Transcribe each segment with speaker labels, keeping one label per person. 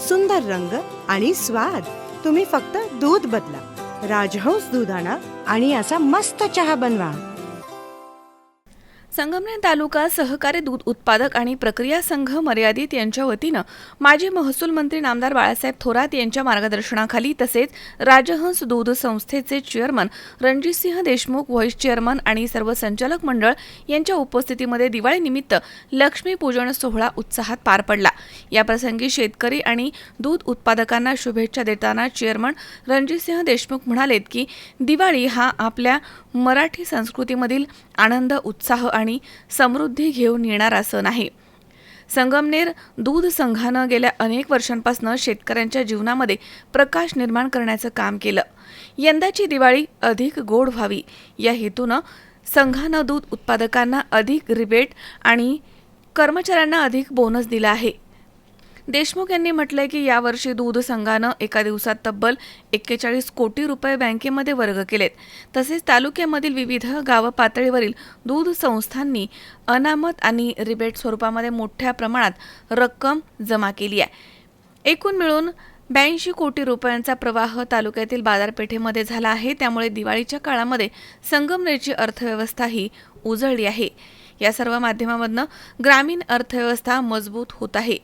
Speaker 1: सुंदर रंग आणि स्वाद. तुम्ही फक्त दूध बदला. राजहंस दुधाणा आणि असा मस्त चहा बनवा.
Speaker 2: संगमनेर तालुका सहकारी दूध उत्पादक आणि प्रक्रिया संघ मर्यादित यांच्या वतीनं माजी महसूल मंत्री नामदार बाळासाहेब थोरात यांच्या मार्गदर्शनाखाली तसेच राजहंस दूध संस्थेचे chairman Ranjitsinh Deshmukh vice chairman आणि सर्व संचालक मंडळ यांच्या उपस्थितीमध्ये दिवाळीनिमित्त लक्ष्मीपूजन सोहळा उत्साहात पार पडला. याप्रसंगी शेतकरी आणि दूध उत्पादकांना शुभेच्छा देताना चेअरमन रणजितसिंह देशमुख म्हणालेत की दिवाळी हा आपल्या मराठी संस्कृतीमधील आनंद उत्साह आणि समृद्धी घेऊन येणारा सण आहे संगमनेर दूध संघानं गेल्या अनेक वर्षांपासून शेतकऱ्यांच्या जीवनामध्ये प्रकाश निर्माण करण्याचं काम केलं. यंदाची दिवाळी अधिक गोड व्हावी. या हेतूनं संघानं दूध उत्पादकांना अधिक रिबेट आणि कर्मचाऱ्यांना अधिक बोनस दिला आहे. देशमुख यांनी म्हटलंय की यावर्षी दूध संघानं एका दिवसात तब्बल एक्केचाळीस कोटी रुपये बँकेमध्ये वर्ग केलेत. तसेच तालुक्यामधील विविध गाव पातळीवरील दूध संस्थांनी अनामत आणि रिबेट स्वरूपामध्ये मोठ्या प्रमाणात रक्कम जमा केली आहे. एकूण मिळून ब्याऐंशी कोटी रुपयांचा प्रवाह तालुक्यातील बाजारपेठेमध्ये झाला आहे. त्यामुळे दिवाळीच्या काळामध्ये संगमनेरची अर्थव्यवस्था ही उजळली आहे. या सर्व माध्यमामधनं ग्रामीण अर्थव्यवस्था मजबूत होत आहे.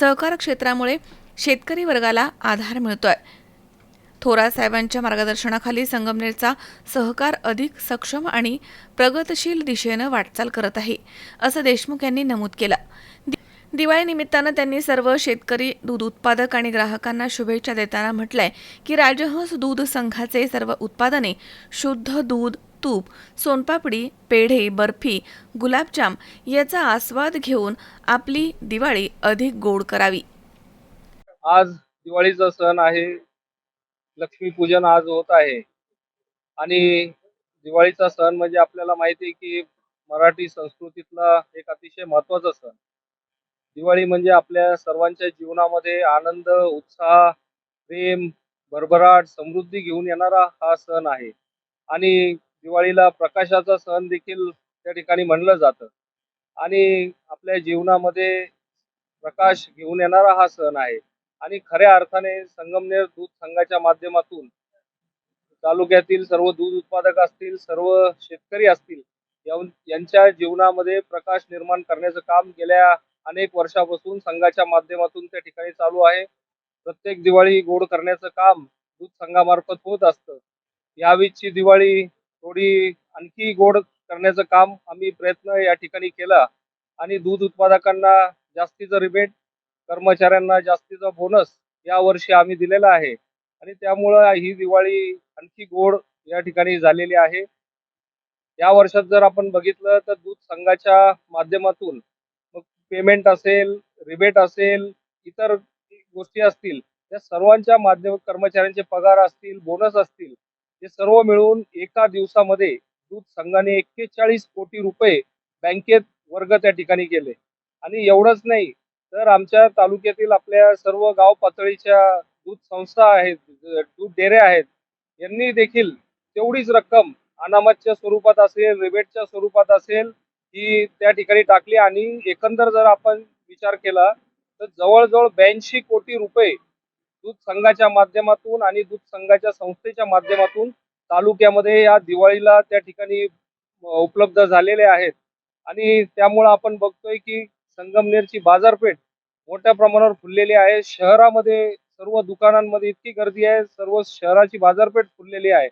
Speaker 2: सहकार क्षेत्रामुळे शेतकरी वर्गाला आधार मिळतोय. थोरात साहेबांच्या मार्गदर्शनाखाली संगमनेरचा सहकार अधिक सक्षम आणि प्रगतशील दिशेनं वाटचाल करत आहे असं देशमुख यांनी नमूद केलं. दि- दिवाळीनिमित्तानं त्यांनी सर्व शेतकरी दूध उत्पादक आणि ग्राहकांना शुभेच्छा देताना म्हटलंय की राजहंस दूध संघाचे सर्व उत्पादने शुद्ध दूध तूप सोनपापडी पेढे बर्फी गुलाबजाम याचा आस्वाद घेऊन आपली दिवाळी अधिक गोड करावी.
Speaker 3: आज दिवाळीचा सण आहे. लक्ष्मीपूजन आज होत आहे. आणि दिवाळीचा सण म्हणजे आपल्याला माहिती आहे की मराठी संस्कृतीतला एक अतिशय महत्त्वाचा सण. दिवाळी म्हणजे आपल्या सर्वांच्या जीवनामध्ये आनंद उत्साह प्रेम भरभराट समृद्धी घेऊन येणारा हा सण आहे. आणि दिवाळीला प्रकाशाचा सण देखील त्या ठिकाणी म्हणलं जातं. आणि आपल्या जीवनामध्ये प्रकाश घेऊन येणारा हा सण आहे. आणि खऱ्या अर्थाने संगमनेर दूध संघाच्या माध्यमातून तालुक्यातील सर्व दूध उत्पादक असतील सर्व शेतकरी असतील यांच्या जीवनामध्ये प्रकाश निर्माण करण्याचं काम गेल्या अनेक वर्षापासून संघाच्या माध्यमातून त्या ठिकाणी चालू आहे. प्रत्येक दिवाळी गोड करण्याचं काम दूध संघामार्फत होत असतं. यावेळीची दिवाळी थोडी आणखी गोड करण्याचं काम आम्ही प्रयत्न या ठिकाणी केला. आणि दूध उत्पादकांना जास्तीचं रिबेट कर्मचाऱ्यांना जास्तीचा बोनस या वर्षी आम्ही दिलेला आहे. आणि त्यामुळं ही दिवाळी आणखी गोड या ठिकाणी झालेली आहे. या वर्षात जर आपण बघितलं तर दूध संघाच्या माध्यमातून मग पेमेंट असेल रिबेट असेल इतर गोष्टी असतील या सर्वांच्या माध्यम कर्मचाऱ्यांचे पगार असतील बोनस असतील हे सर्व मिळून एका दिवसामध्ये दूध संघाने एक्केचाळीस कोटी रुपये बँकेत वर्ग त्या ठिकाणी केले. आणि एवढंच नाही तर आमच्या तालुक्यातील आपल्या सर्व गाव पातळीच्या दूध संस्था आहेत दूध डेऱ्या आहेत यांनी देखील तेवढीच रक्कम अनामतच्या स्वरूपात असेल रिबेटच्या स्वरूपात असेल ही त्या ठिकाणी टाकली. आणि एकंदर जर आपण विचार केला तर जवळजवळ ब्याऐंशी कोटी रुपये दूध संघाच्या माध्यमातून आणि दूध संघाच्या संस्थेच्या माध्यमातून तालुक्यामध्ये या दिवाळीला त्या ठिकाणी उपलब्ध झालेले आहेत. आणि त्यामुळं आपण बघतोय की संगमनेरची बाजारपेठ मोठ्या प्रमाणावर फुललेली आहे. शहरामध्ये सर्व दुकानांमध्ये इतकी गर्दी आहे सर्व शहराची बाजारपेठ फुललेली आहे.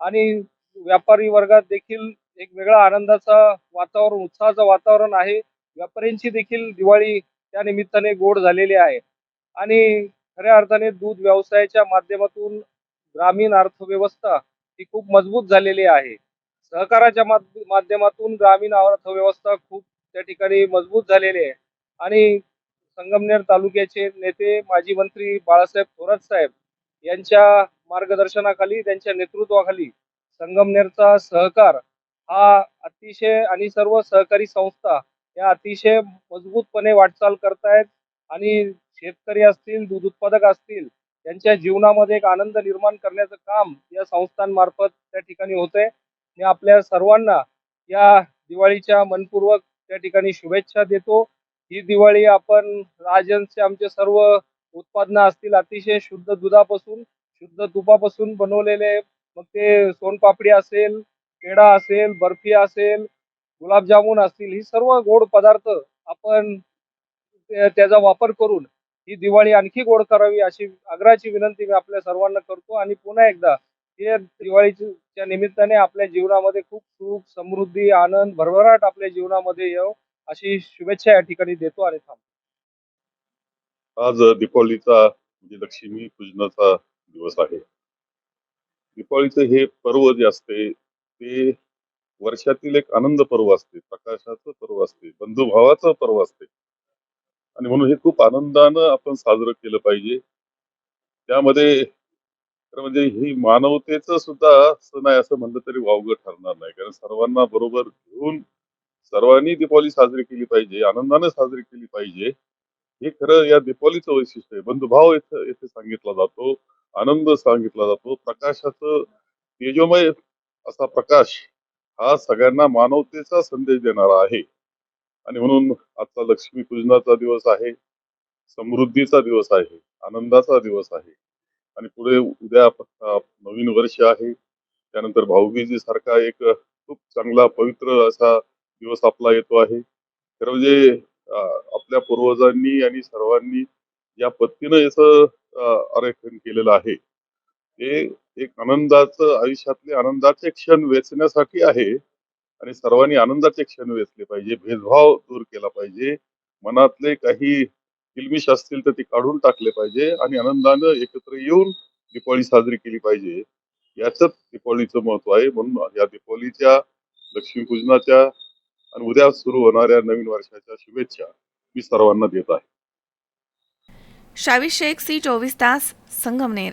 Speaker 3: आणि व्यापारी वर्गात देखील एक वेगळा आनंदाचा वातावरण उत्साहाचं वातावरण आहे. व्यापाऱ्यांची देखील दिवाळी त्या निमित्ताने गोड झालेली आहे. आणि खऱ्या अर्थाने दूध व्यवसायाच्या माध्यमातून ग्रामीण अर्थव्यवस्था ही खूप मजबूत झालेली आहे. सहकाराच्या माध्यमातून ग्रामीण अर्थव्यवस्था खूप त्या ठिकाणी मजबूत झालेली आहे. आणि संगमनेर तालुक्याचे नेते माजी मंत्री बाळासाहेब थोरात साहेब यांच्या मार्गदर्शनाखाली त्यांच्या नेतृत्वाखाली संगमनेरचा सहकार हा अतिशय आणि सर्व सहकारी संस्था या अतिशय मजबूतपणे वाटचाल करतायत आणि शेतकरी असतील दूध उत्पादक असतील त्यांच्या जीवनामध्ये एक आनंद निर्माण करण्याचं काम या संस्थांमार्फत त्या ठिकाणी होते मी आपल्या सर्वांना या दिवाळीच्या मनपूर्वक त्या ठिकाणी शुभेच्छा देतो. ही दिवाळी आपण राजनचे आमचे सर्व उत्पादनं असतील अतिशय शुद्ध दुधापासून शुद्ध तुपापासून बनवलेले. मग ते सोनपापडी असेल पेढा असेल बर्फी असेल गुलाबजामुन असतील ही सर्व गोड पदार्थ आपण त्याचा वापर करून ही दिवाळी आणखी गोड करावी अशी आग्रहाची विनंती मी आपल्या सर्वांना करतो. आणि पुन्हा एकदा हे दिवाळीच्या निमित्ताने आपल्या जीवनामध्ये खूप सुख समृद्धी आनंद भरभराट आपल्या जीवनामध्ये येऊ अशी शुभेच्छा या ठिकाणी देतो आणि थांबतो.
Speaker 4: आज दीपावलीचा म्हणजे लक्ष्मी पूजनाचा दिवस आहे. दीपावलीचं हे पर्व जे असते ते वर्षातील एक आनंद पर्व असते प्रकाशाचं पर्व असते बंधुभावाचं पर्व असते. आणि म्हणून हे खूप आनंदानं आपण साजरं केलं पाहिजे. त्यामध्ये खरं म्हणजे ही मानवतेच सुद्धा सण आहे असं म्हणलं तरी वावगं ठरणार नाही. कारण सर्वांना बरोबर घेऊन सर्वांनी दीपावली साजरी केली पाहिजे आनंदाने साजरी केली पाहिजे. हे खरं या दीपावलीचं वैशिष्ट्य आहे. बंधुभाव इथं येथे सांगितला जातो आनंद सांगितला जातो. प्रकाशाचं तेजोमय असा प्रकाश हा सगळ्यांना मानवतेचा संदेश देणारा आहे. आणि म्हणून आजचा लक्ष्मी पूजनाचा दिवस आहे समृद्धीचा दिवस आहे आनंदाचा दिवस आहे. आणि पुढे उद्या नवीन वर्ष आहे. त्यानंतर भाऊबीजी सारखा एक खूप चांगला पवित्र असा दिवस आपला येतो आहे. खरं म्हणजे आपल्या पूर्वजांनी आणि सर्वांनी या पद्धतीनं याचं आरेखन केलेलं आहे. ते एक आनंदाचं आयुष्यातले आनंदाचे क्षण वेचण्यासाठी आहे. आणि सर्वांनी आनंदाचे क्षण वेचले पाहिजे भेदभाव दूर केला पाहिजे मनातले काही किलमिश असतील तर ते काढून टाकले पाहिजे आणि आनंदानं एकत्र येऊन दीपावली साजरी केली पाहिजे. याच दीपावलीचं महत्त्व आहे. म्हणून या दीपावलीच्या लक्ष्मीपूजनाच्या आणि उद्या सुरू होणाऱ्या नवीन वर्षाच्या शुभेच्छा मी सर्वांना देत आहे.
Speaker 2: शावी शेख सी चोवीस तास Sangamner.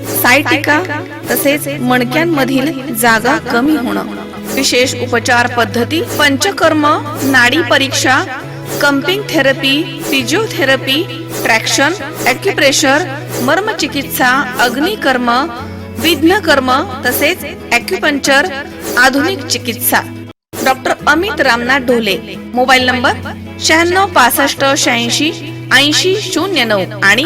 Speaker 2: सायटिका तसेच मणक्यांमधील जागा कमी होणं. विशेष उपचार पद्धती पंचकर्म नाडी परीक्षा cupping therapy physiotherapy traction acupressure मर्मचिकित्सा अग्निकर्म विघ्नकर्म तसेच ॲक्युपंक्चर आधुनिक चिकित्सा. Doctor Amit Ramnath Dhole mobile number शहाण्णव पासष्ट शहाऐंशी ऐंशी शून्य नऊ आणि